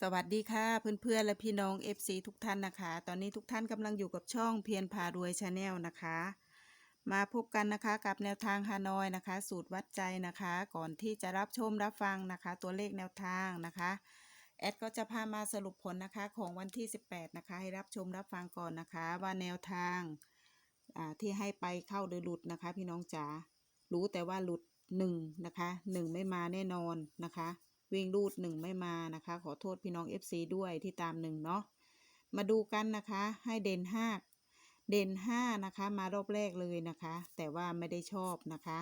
สวัสดีค่ะเพื่อนๆและพี่น้อง FC ทุกท่านนะคะ ตอนนี้ทุกท่านกำลังอยู่กับช่องเพียรพารวยชาแนลนะคะ มาพบกันนะคะกับแนวทางฮานอยนะคะ สูตรวัดใจนะคะ ก่อนที่จะรับชมรับฟังนะคะ ตัวเลขแนวทางนะคะแอดก็จะพามาสรุปผลนะคะของวันที่ 18 นะคะ ให้รับชมรับฟังก่อนนะคะ ว่าแนวทางอ่าที่ให้ไปเข้าโดยหลุดนะคะ พี่น้องจ๋ารู้แต่ว่าหลุดหนึ่งนะคะหนึ่งไม่มาแน่นอนนะคะ วิ่งรูดหนึ่งไม่มานะคะ ขอโทษพี่น้อง FC ด้วยที่ตามหนึ่งเนาะมาดูกันนะคะให้เด่นห้าเด่นห้านะคะมารอบแรกเลยนะคะ แต่ว่าไม่ได้ชอบนะคะ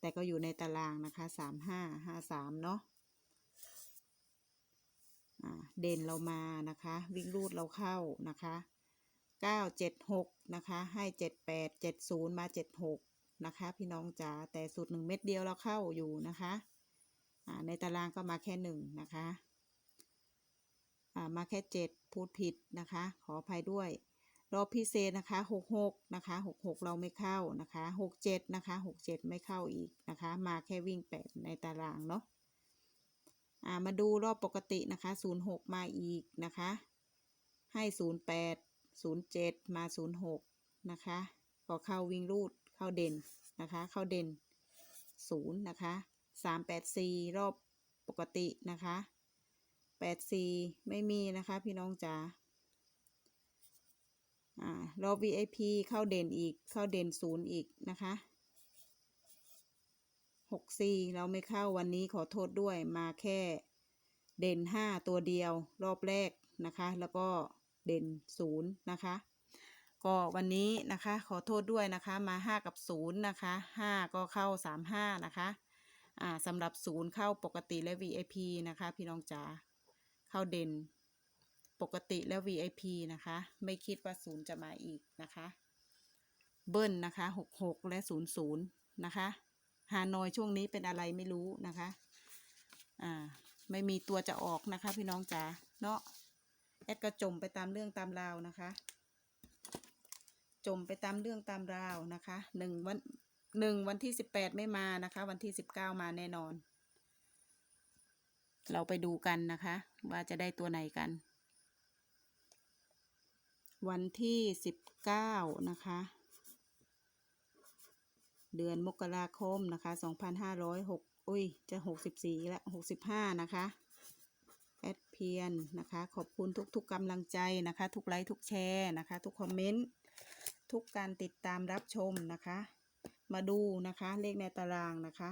แต่ก็อยู่ในตารางนะคะสามห้าห้าสามเนาะเด่นเรามานะคะ วิ่งรูดเราเข้านะคะเก้าเจ็ดหกนะคะให้เจ็ดแปดเจ็ดศูนย์มาเจ็ดหกนะคะ พี่น้องจ๋าแต่สุดหนึ่งเม็ดเดียวเราเข้าอยู่นะคะ ในตารางก็มาแค่หนึ่งนะคะามาแค่เจ็ดพูดผิดนะคะ ขออภัยด้วย รอบพิเศษนะคะหกหกนะคะหกหกเราไม่เข้านะคะหกเจ็ดนะคะหกเจ็ดไม่เข้าอีกนะคะ มาแค่วิ่งแปดในตารางเนาะามาดูรอบปกตินะคะศูนย์หกมาอีกนะคะ ให้ศูนย์แปดศูนย์เจ็ดมาศูนย์หกนะคะก็เข้าวิ่งรูดเข้าเด่นนะคะ เข้าเด่นศูนย์นะคะ สามแปดสี่รอบปกตินะคะแปดสี่ไม่มีนะคะพี่น้องจ๋าอ่ารอบ VIP เข้าเด่นอีก เข้าเด่นศูนย์อีกนะคะหกสี่เราไม่เข้าวันนี้ขอโทษด้วยมาแค่เด่นห้าตัวเดียวรอบแรกนะคะ แล้วก็เด่นศูนย์นะคะ ก็วันนี้นะคะขอโทษด้วยนะคะมาห้ากับศูนย์นะคะห้าก็เข้าสามห้านะคะ อ่าสำหรับศูนย์เข้าปกติและ VIP นะคะพี่น้องจ๋าเข้าเด่นปกติและ VIP นะคะ ไม่คิดว่าศูนย์จะมาอีกนะคะ เบิ้ลนะคะหกหกและศูนย์ศูนย์นะคะฮานอยช่วงนี้เป็นอะไรไม่รู้นะคะอ่าไม่มีตัวจะออกนะคะ พี่น้องจ๋าเนาะแอดก็จมไปตามเรื่องตามราวนะคะ จมไปตามเรื่องตามราวนะคะหนึ่งวัน หนึ่งวันที่สิบแปดไม่มานะคะ วันที่สิบเก้ามาแน่นอน เราไปดูกันนะคะ ว่าจะได้ตัวไหนกัน วันที่สิบเก้านะคะ เดือนมกราคมนะคะสองพันห้าร้อยหกอุ้ยจะหกสิบสี่และหกสิบห้านะคะแอดเพียนนะคะ ขอบคุณทุกๆกำลังใจนะคะ ทุกไลค์ทุกแชร์นะคะ ทุกคอมเมนต์ทุกการติดตามรับชมนะคะ มาดูนะคะ เลขในตารางนะคะ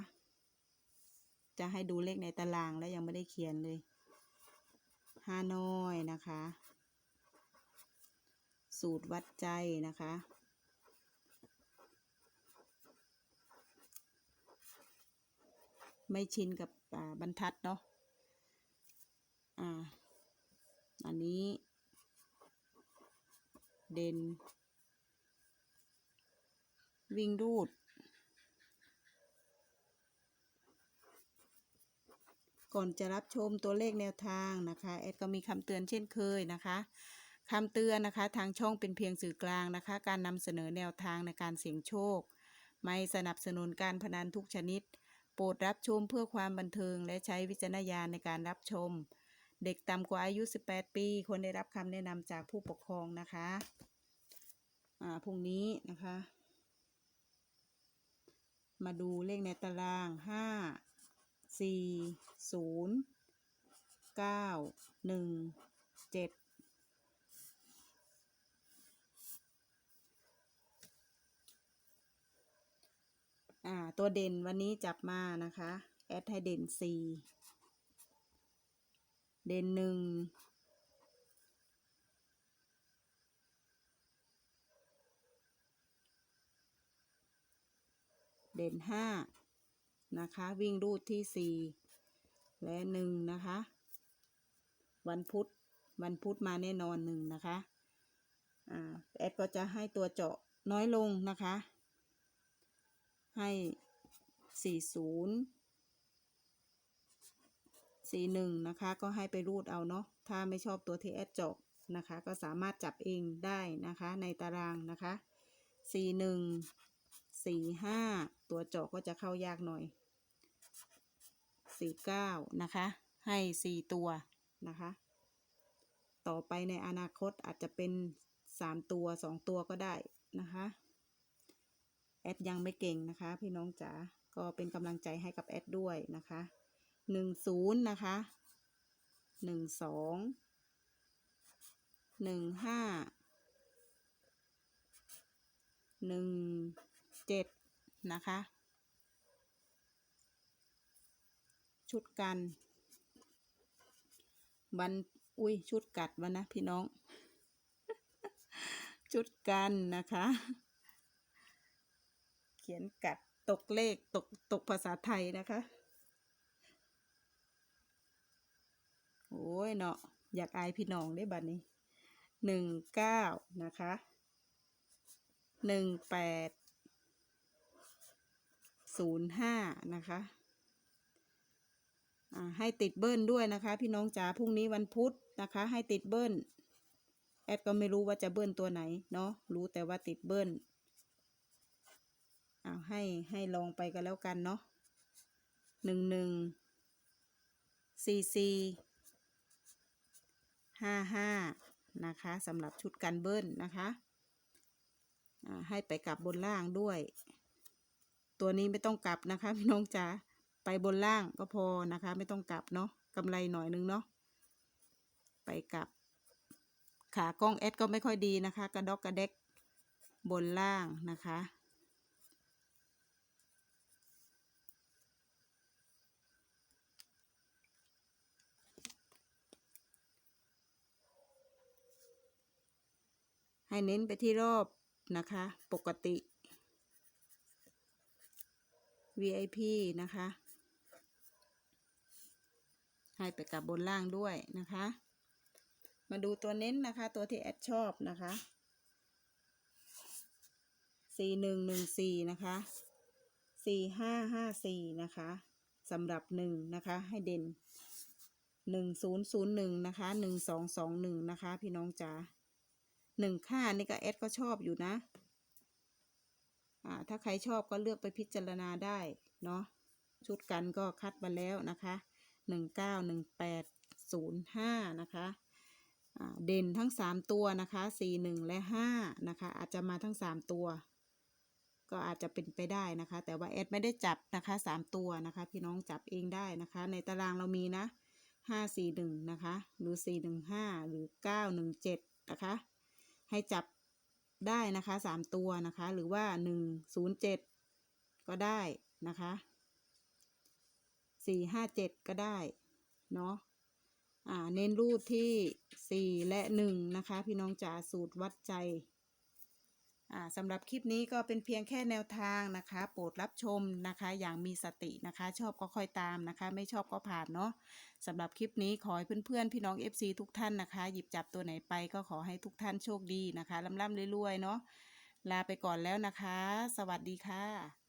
จะให้ดูเลขในตารางแล้วยังไม่ได้เขียนเลยฮานอยนะคะ สูตรวัดใจนะคะ ไม่ชินกับบรรทัดเนาะอ่าอันนี้เด่นวิ่งรูด ก่อนจะรับชมตัวเลขแนวทางนะคะแอดก็มีคำเตือนเช่นเคยนะคะคำเตือนนะคะทางช่องเป็นเพียงสื่อกลางนะคะ การนำเสนอแนวทางในการเสี่ยงโชค ไม่สนับสนุนการพนันทุกชนิด โปรดรับชมเพื่อความบันเทิง และใช้วิจารณญาณในการรับชม เด็กต่ำกว่าอายุ 18 ปี ควรได้รับคำแนะนำจากผู้ปกครองนะคะอ่าพรุ่งนี้นะคะ มาดูเลขในตารางห้า สี่ศูนย์เก้าหนึ่งเจ็ดอ่า ตัวเด่นวันนี้จับมานะคะ แอดให้เด่นสี่เด่นหนึ่งเด่นห้า นะคะ วิ่งรูดที่สี่และหนึ่งนะคะ วันพุธวันพุธมาแน่นอนหนึ่งนะคะอ่าแอดก็จะให้ตัวเจาะน้อยลงนะคะ ให้สี่ศูนย์สี่หนึ่งนะคะก็ให้ไปรูดเอาเนาะถ้าไม่ชอบตัวที่แอดเจาะนะคะ ก็สามารถจับเองได้นะคะในตารางนะคะสี่หนึ่งสี่ห้าตัวเจาะก็จะเข้ายากหน่อย สี่เก้านะคะ ให้สี่ตัวนะคะ ต่อไปในอนาคตอาจจะเป็นสามตัวสองตัวก็ได้นะคะแอดยังไม่เก่งนะคะ พี่น้องจ๋าก็เป็นกำลังใจให้กับแอดด้วยนะคะหนึ่งศูนย์นะคะหนึ่งสองหนึ่งห้าหนึ่งเจ็ดนะคะ ชุดกันบันอุ้ยชุดกัดวะนะพี่น้อง ชุดกันนะคะ เขียนกัดตกเลขตกตกภาษาไทยนะคะโอ้ยเนาะอยากอายพี่น้องได้บัดนี้หนึ่งเก้านะคะหนึ่งแปดศูนย์ห้านะคะ ให้ติดเบิ้ลด้วยนะคะ พี่น้องจ๋าพรุ่งนี้วันพุธนะคะ ให้ติดเบิ้ลแอดก็ไม่รู้ว่าจะเบิ้ลตัวไหนเนาะรู้แต่ว่าติดเบิ้ลเอาให้ให้ลองไปกันแล้วกันเนาะหนึ่งหนึ่งสี่สี่ห้าห้านะคะสำหรับชุดกันเบิ้ลนะคะให้ไปกลับบนล่างด้วย ตัวนี้ไม่ต้องกลับนะคะพี่น้องจ๋า ไปบนล่างก็พอนะคะ ไม่ต้องกลับเนาะกำไรหน่อยนึงเนาะไปกลับ ขากล้องแอดก็ไม่ค่อยดีนะคะ กระดอกกระเด็กบนล่างนะคะให้เน้นไปที่รอบนะคะ ปกติ VIP นะคะ ให้ไปกับบนล่างด้วยนะคะ มาดูตัวเน้นนะคะ ตัวที่แอดชอบนะคะสี่หนึ่งหนึ่งสี่นะคะสี่ห้าห้าสี่นะคะสำหรับหนึ่งนะคะให้เด่นหนึ่งศูนย์ศูนย์หนึ่งนะคะหนึ่งสองสองหนึ่งนะคะ พี่น้องจ๋าหนึ่งค่านี่ก็แอดก็ชอบอยู่นะอ่าถ้าใครชอบก็เลือกไปพิจารณาได้เนาะชุดกันก็คัดมาแล้วนะคะ หนึ่งเก้าหนึ่งแปดศูนย์ห้านะคะเด่นทั้งสามตัวนะคะสี่หนึ่งและห้านะคะ อาจจะมาทั้งสามตัว ก็อาจจะเป็นไปได้นะคะ แต่ว่าแอดไม่ได้จับนะคะสามตัวนะคะ พี่น้องจับเองได้นะคะ ในตารางเรามีนะห้าสี่หนึ่งนะคะ หรือสี่หนึ่งห้าหรือเก้าหนึ่งเจ็ดนะคะ ให้จับได้นะคะสามตัวนะคะ หรือว่าหนึ่งศูนย์เจ็ดก็ได้นะคะ สี่ห้าเจ็ดก็ได้เนาะอ่าเน้นรูดที่สี่และหนึ่งนะคะ พี่น้องจ๋าสูตรวัดใจอ่าสำหรับคลิปนี้ก็เป็นเพียงแค่แนวทางนะคะ โปรดรับชมนะคะ อย่างมีสตินะคะ ชอบก็ค่อยตามนะคะ ไม่ชอบก็ผ่านเนาะสำหรับคลิปนี้ขอให้เพื่อนๆ พี่น้อง FC ทุกท่านนะคะ หยิบจับตัวไหนไปก็ขอให้ทุกท่านโชคดีนะคะล่ำๆรวยๆเนาะลาไปก่อนแล้วนะคะ สวัสดีค่ะ